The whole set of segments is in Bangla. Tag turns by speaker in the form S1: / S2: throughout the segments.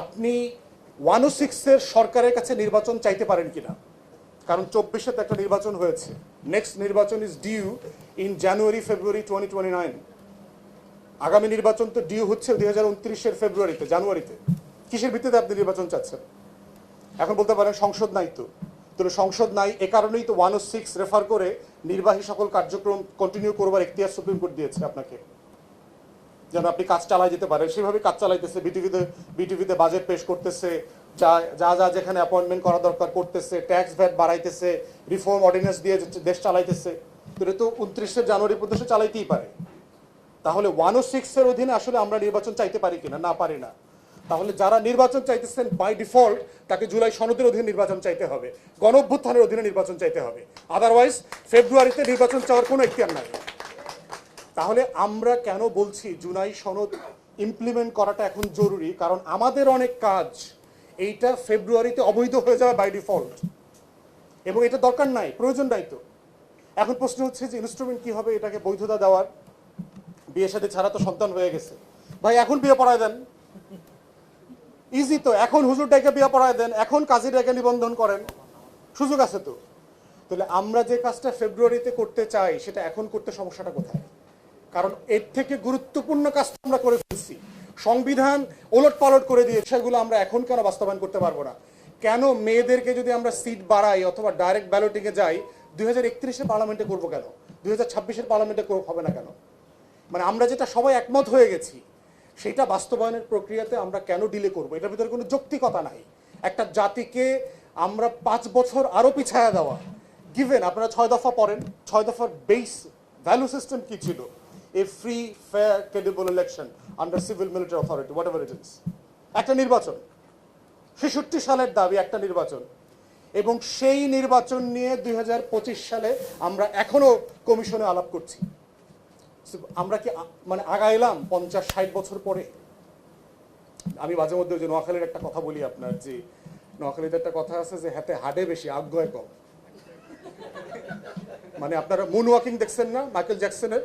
S1: আপনি ওয়ান ও সিক্সের সরকারের কাছে নির্বাচন চাইতে পারেন কিনা? কারণ চব্বিশে তো একটা নির্বাচন হয়েছে। নেক্সট নির্বাচন is due in January February twenty twenty nine আগামী নির্বাচন তো ডিউ হচ্ছে দুই হাজার উনত্রিশের ফেব্রুয়ারিতে জানুয়ারিতে কিসের ভিত্তিতে আপনি নির্বাচন চাচ্ছেন? এখন বলতে পারেন সংসদ নাই তো। তাহলে সংসদ নাই, এ কারণেই তো ওয়ান ও সিক্স রেফার করে নির্বাহী সকল কার্যক্রম কন্টিনিউ করবার এখতিয়ার সুপ্রিম কোর্ট দিয়েছে আপনাকে। যেন আপনি কাজ চালাই যেতে পারেন। সেভাবে কাজ চালাইতেছে বিটিভিতে বিটিভিতে বাজেট পেশ করতেছে, যা যা যা যেখানে অ্যাপয়েন্টমেন্ট করা দরকার করতেছে ট্যাক্স ভ্যাট বাড়াইতেছে রিফর্ম অর্ডিন্যান্স দিয়ে দেশ চালাইতেছে। তো উনত্রিশে জানুয়ারি পর্যন্ত চালাইতেই পারে। তাহলে ওয়ান ও সিক্সের অধীনে আসলে আমরা নির্বাচন চাইতে পারি কিনা? না, পারি না। তাহলে যারা নির্বাচন চাইতেছেন বাই ডিফল্ট তাকে জুলাই সনদের অধীনে নির্বাচন চাইতে হবে। গণ অভ্যুত্থানের অধীনে নির্বাচন চাইতে হবে। আদারওয়াইজ ফেব্রুয়ারিতে নির্বাচন চাওয়ার কোনো এখতিয়ার নাই। তাহলে আমরা কেন বলছি জুনাই সনদ ইমপ্লিমেন্ট করাটা এখন জরুরি? কারণ আমাদের অনেক কাজ এইটা ফেব্রুয়ারিতে অবৈধ হয়ে যাবে বাই ডিফল্ট এবং এটা দরকার নাই, প্রয়োজন নাই তো। এখন প্রশ্ন হচ্ছে যে ইনস্ট্রুমেন্ট কি হবে? এটাকে বৈধতা দেওয়ার? বিয়ে সাথে ছাড়া তো সন্তান হয়ে গেছে। ভাই, এখন বিয়ে পড়ায় দেন। ইজি তো, এখন হুজুর ডাইকে বিয়ে পড়ায় দেন, এখন কাজী ডাইকে নিবন্ধন করেন। সুযোগ আছে তো। তাহলে আমরা যে কাজটা ফেব্রুয়ারিতে করতে চাই, সেটা এখন করতে সমস্যাটা কোথায়? কারণ এর থেকে গুরুত্বপূর্ণ কাজ আমরা করে ফেলছি। সংবিধান ওলট পালট করে দিয়ে সেগুলো আমরা এখন কেন বাস্তবায়ন করতে পারব না? কেন মেয়েদেরকে যদি আমরা সিট বাড়াই অথবা ডাইরেক্ট ব্যালটিংয়ে যাই, দুই হাজার একত্রিশের পার্লামেন্টে করব কেন? দুই হাজার ছাব্বিশের পার্লামেন্টে হবে না কেন? মানে আমরা যেটা সবাই একমত হয়ে গেছি, সেটা বাস্তবায়নের প্রক্রিয়াতে আমরা কেন ডিলে করব? এটার ভিতরে কোনো যৌক্তিকতা নাই। একটা জাতিকে আমরা পাঁচ বছর আরও পিছায়া দেওয়া। গিভেন আপনারা ছয় দফা পড়েন, ছয় দফার বেস ভ্যালু সিস্টেম কী ছিল? Free fair credible election under civil military authority whatever it is একটা নির্বাচন, ছেষট্টি সালের দাবি একটা নির্বাচন, এবং সেই নির্বাচন নিয়ে দুই সালে আমরা এখনও কমিশনে আলাপ করছি। আমরা কি মানে আগাইলাম পঞ্চাশ, ষাট বছর পরে? আমি মাঝে মধ্যে ওই যে নোয়াখালীর একটা কথা বলি আপনার, যে নোয়াখালীতে একটা কথা আছে যে হাতে হাডে বেশি, আগ্রহে কম। মানে আপনারা মুন ওয়াকিং দেখছেন না মাইকেল জ্যাকসনের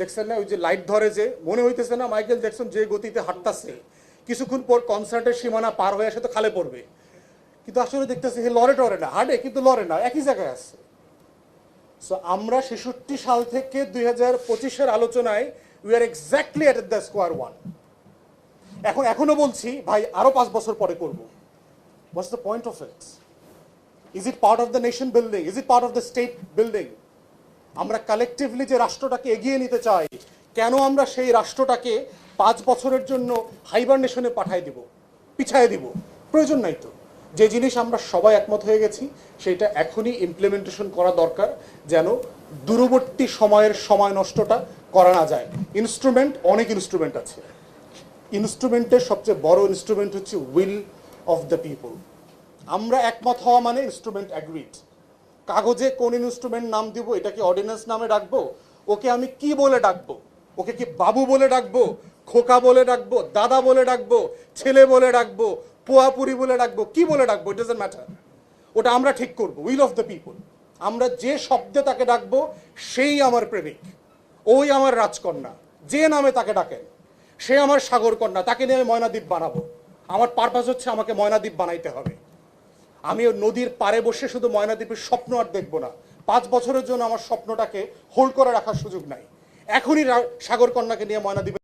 S1: দেখছেন না? ওই যে লাইট ধরে যে, মনে হইতেছে না মাইকেল জ্যাকসন যে গতিতে হাঁটতাছে। কিছুক্ষণ পর কনসার্টের সীমানা পার হয়ে আসে তো খালে পড়বে। কিন্তু আসলে দেখতেছি হে লড়ে টরে না, হাঁটে কিন্তু লড়ে না, একই জায়গায় আছে। সো আমরা ছেষট্টি সাল থেকে দুই হাজার পঁচিশের আলোচনায় we are exactly at the square one এখন, এখনও বলছি, ভাই, আরও পাঁচ বছর পরে করব। What's the point of is it part of the nation building is it part of the state building আমরা কালেকটিভলি যে রাষ্ট্রটাকে এগিয়ে নিতে চাই, কেন আমরা সেই রাষ্ট্রটাকে পাঁচ বছরের জন্য হাইবারনেশনে পাঠাই দিব, পিছায় দিব? প্রয়োজন নাই তো। যে জিনিস আমরা সবাই একমত হয়ে গেছি, সেটা এখনই ইমপ্লিমেন্টেশন করা দরকার, যেন দূরবর্তী সময়ের সময় নষ্টটা করা না যায়। ইনস্ট্রুমেন্ট অনেক ইনস্ট্রুমেন্ট আছে। ইনস্ট্রুমেন্টের সবচেয়ে বড় ইনস্ট্রুমেন্ট হচ্ছে উইল অফ দ্য পিপল আমরা একমত হওয়া মানে ইনস্ট্রুমেন্ট অ্যাগ্রিড কাগজে কোন ইনস্ট্রুমেন্ট নাম দিব, এটা কি অর্ডিন্যান্স নামে ডাকবো? ওকে আমি কি বলে ডাকবো? ওকে কি বাবু বলে ডাকবো? খোকা বলে ডাকবো? দাদা বলে ডাকবো? ছেলে বলে ডাকবো? পোয়াপুরি বলে ডাকবো? কি বলে ডাকবো? ইট ডাজন্ট ম্যাটার ওটা আমরা ঠিক করব উইল অফ দ্য পিপল আমরা যে শব্দে তাকে ডাকবো, সেই আমার প্রেমিক। ওই আমার রাজকন্যা। যে নামে তাকে ডাকেন, সে আমার সাগরকন্যা। তাকে নিয়ে আমি ময়নাদ্বীপ বানাবো। আমার পারপাস হচ্ছে আমাকে ময়নাদ্বীপ বানাইতে হবে। আমি নদীর পারে বসে শুধু ময়নাদ্বীপের স্বপ্ন আর দেখব না। পাঁচ বছরের জন্য আমার স্বপ্নটাকে হোল্ড করে রাখার সুযোগ নাই। এখনই রা- সাগর কন্যাকে নিয়ে ময়নাদ্বীপে